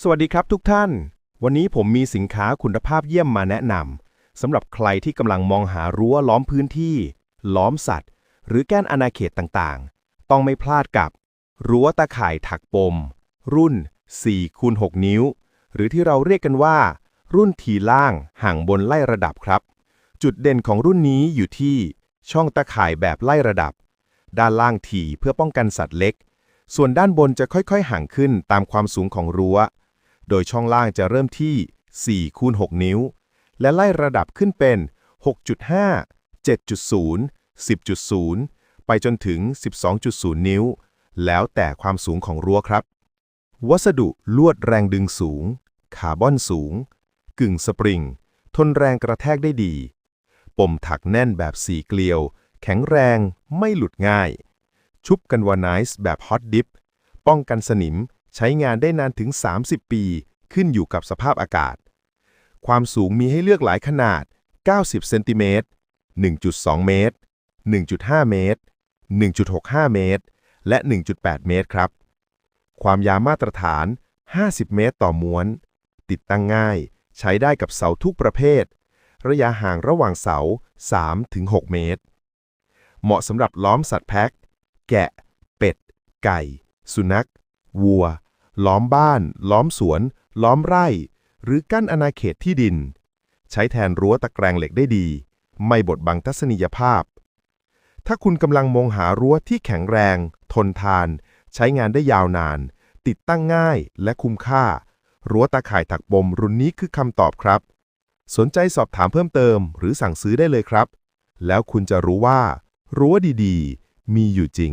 สวัสดีครับทุกท่าน วันนี้ผมมีสินค้าคุณภาพเยี่ยมมาแนะนำสำหรับใครที่กำลังมองหารั้วล้อมพื้นที่ ล้อมสัตว์ หรือแก้นอาณาเขตต่างๆ ต้องไม่พลาดกับ รั้วตาข่ายถักปม รุ่น4คูณ6นิ้ว หรือที่เราเรียกกันว่า รุ่นทีล่างห่างบนไล่ระดับครับ จุดเด่นของรุ่นนี้อยู่ที่ช่องตาข่ายแบบไล่ระดับ ด้านล่างถี่เพื่อป้องกันสัตว์เล็ก ส่วนด้านบนจะค่อยๆ ห่างขึ้นตามความสูงของรั้ว โดยช่องล่างจะเริ่มที่4คูณ6นิ้ว และไล่ระดับขึ้นเป็น 6.5 7.0 10.0 ไปจนถึง 12.0 นิ้ว แล้วแต่ความสูงของรั้วครับ วัสดุลวดแรงดึงสูง คาร์บอนสูง กึ่งสปริง ทนแรงกระแทกได้ดี ปมถักแน่นแบบสีเกลียว แข็งแรง ไม่หลุดง่าย ชุบกันวานซ์แบบฮอตดิฟป้องกันสนิม ใช้งานได้นานถึง 30 ปี ขึ้นอยู่กับสภาพอากาศ ความสูงมีให้เลือกหลายขนาด 90 เซนติเมตร 1.2 เมตร 1.5 เมตร 1.65 เมตร และ 1.8 เมตรครับ ความยาวมาตรฐาน 50 เมตรต่อม้วน ติดตั้งง่าย ใช้ได้กับเสาทุกประเภท ระยะห่างระหว่างเสา 3-6 เมตร เหมาะสำหรับล้อมสัตว์แพ็ค แกะ เป็ด ไก่ สุนัข วัว ล้อมบ้าน ล้อมสวน ล้อมไร่ หรือกั้นอาณาเขตที่ดิน ใช้แทนรั้วตะแกรงเหล็กได้ดี ไม่บดบังทัศนียภาพ ถ้าคุณกำลังมองหารั้วที่แข็งแรง ทนทาน ใช้งานได้ยาวนาน ติดตั้งง่ายและคุ้มค่า รั้วตาข่ายถักปมรุ่นนี้คือคำตอบครับ สนใจสอบถามเพิ่มเติม หรือสั่งซื้อได้เลยครับ แล้วคุณจะรู้ว่า รั้วดีๆ มีอยู่จริง